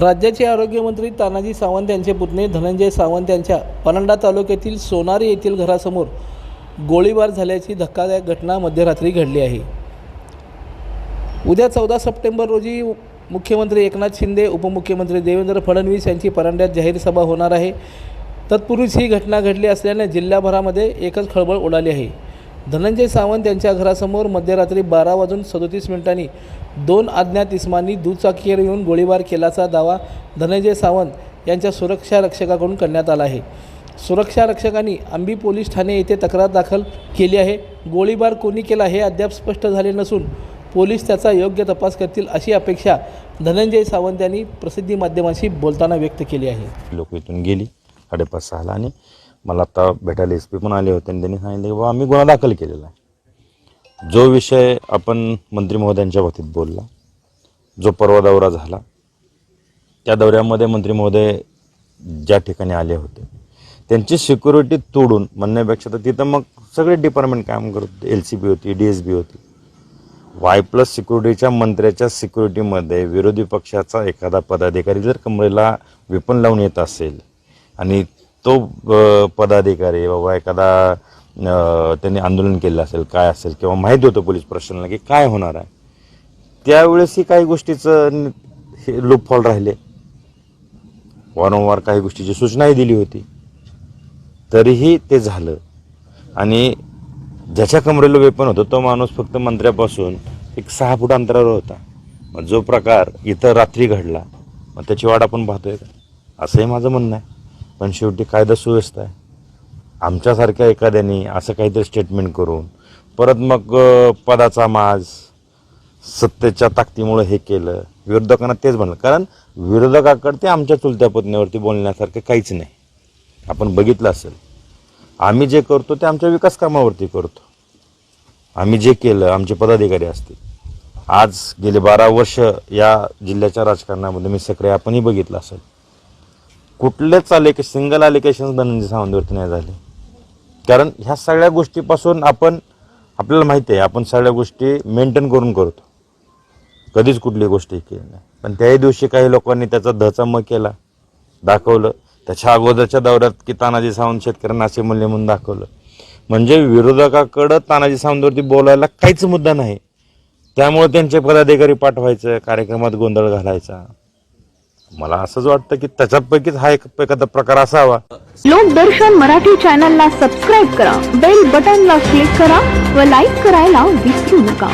राज्याचे आरोग्यमंत्री तानाजी सावंत यांचे पुतणे धनंजय सावंत यांच्या परंडा तालुक्यातील सोनारी येथील घरासमोर गोळीबार झाल्याची धक्कादायक घटना मध्यरात्री घडली आहे. उद्या चौदा सप्टेंबर रोजी मुख्यमंत्री एकनाथ शिंदे उपमुख्यमंत्री देवेंद्र फडणवीस यांची परांड्यात जाहीर सभा होणार आहे. तत्पूर्वीच ही घटना घडली असल्याने जिल्ह्याभरामध्ये एकच खळबळ उडाली आहे. धनंजय सावंत यांच्या घरासमोर मध्यरात्री बारा वाजून सदोतीस मिनिटांनी दोन अज्ञात इस्मांनी दुचाकीवर येऊन गोळीबार केल्याचा दावा धनंजय सावंत यांच्या सुरक्षा रक्षकाकडून करण्यात आला आहे. सुरक्षा रक्षकांनी आंबी पोलीस ठाणे येथे तक्रार दाखल केली आहे. गोळीबार कोणी केला हे अद्याप स्पष्ट झाले नसून पोलीस त्याचा योग्य तपास करतील अशी अपेक्षा धनंजय सावंत यांनी प्रसिद्धी माध्यमांशी बोलताना व्यक्त केली आहे. लोक इथून गेली साडेपाच सहाला आणि मला आता भेटायला एस पी पण आले होते आणि त्यांनी सांगितलं की बाबा आम्ही गुन्हा दाखल केलेला आहे. जो विषय आपण मंत्री महोदयांच्या बाबतीत बोलला जो परवा दौरा झाला त्या दौऱ्यामध्ये मंत्री महोदय ज्या ठिकाणी आले होते त्यांची सिक्युरिटी तोडून म्हणण्यापेक्षा तर तिथं मग सगळे डिपार्टमेंट काम करत होते एल सी बी होती डी एस बी होती. वाय प्लस सिक्युरिटीच्या मंत्र्याच्या सिक्युरिटीमध्ये विरोधी पक्षाचा एखादा पदाधिकारी जर कमरेला वेपन लावून येत असेल आणि तो पदाधिकारी बाबा एखादा त्यांनी आंदोलन केलं असेल काय असेल किंवा माहिती होतं पोलीस प्रशासनाला की काय होणार आहे त्यावेळेसही काही गोष्टीचं हे लूपफॉल राहिले. वारंवार काही गोष्टीची सूचनाही दिली होती. तरीही ते झालं. आणि ज्याच्या कमरेला वेपन होतं तो माणूस फक्त मंत्र्यापासून एक सहा फूट अंतरावर होता. मग जो प्रकार इथं रात्री घडला मग त्याची वाट आपण पाहतोय का? असंही माझं म्हणणं आहे. पण शेवटी कायदा सुव्यवस्था आहे. आमच्यासारख्या एखाद्याने असं काहीतरी स्टेटमेंट करून परत मग पदाचा माज सत्तेच्या ताकदीमुळं हे केलं विरोधकांना तेच म्हणलं. कारण विरोधकाकडे ते आमच्या चुलत्या पत्नीवरती बोलण्यासारखं काहीच नाही. आपण बघितलं असेल. आम्ही जे करतो ते आमच्या विकास कामावरती करतो. आम्ही जे केलं आमचे पदाधिकारी असतील. आज गेले बारा वर्ष या जिल्ह्याच्या राजकारणामध्ये मी सक्रिय आपणही बघितलं असेल. कुठलेच आलेक सिंगल अलिकेशन्स धनंजय सावंतवरती नाही झाले. कारण ह्या सगळ्या गोष्टीपासून आपण आपल्याला माहिती आहे आपण सगळ्या गोष्टी मेंटेन करून करतो. कधीच कुठली गोष्ट केली नाही. पण त्याही दिवशी काही लोकांनी त्याचा धचम केला दाखवलं. त्याच्या अगोदरच्या दौऱ्यात की तानाजी सावंत शेतकऱ्यांना असे मूल्य म्हणून दाखवलं. म्हणजे विरोधकाकडं तानाजी सावंतवरती बोलायला काहीच मुद्दा नाही. त्यामुळे त्यांचे पदाधिकारी पाठवायचं कार्यक्रमात गोंधळ घालायचा. मला असंच वाटतं की त्याच्यापैकीच हा एक एखादा प्रकार असावा. लोकदर्शन मराठी चॅनलला सबस्क्राईब करा बेल बटनला क्लिक करा व लाईक करायला विसरू नका.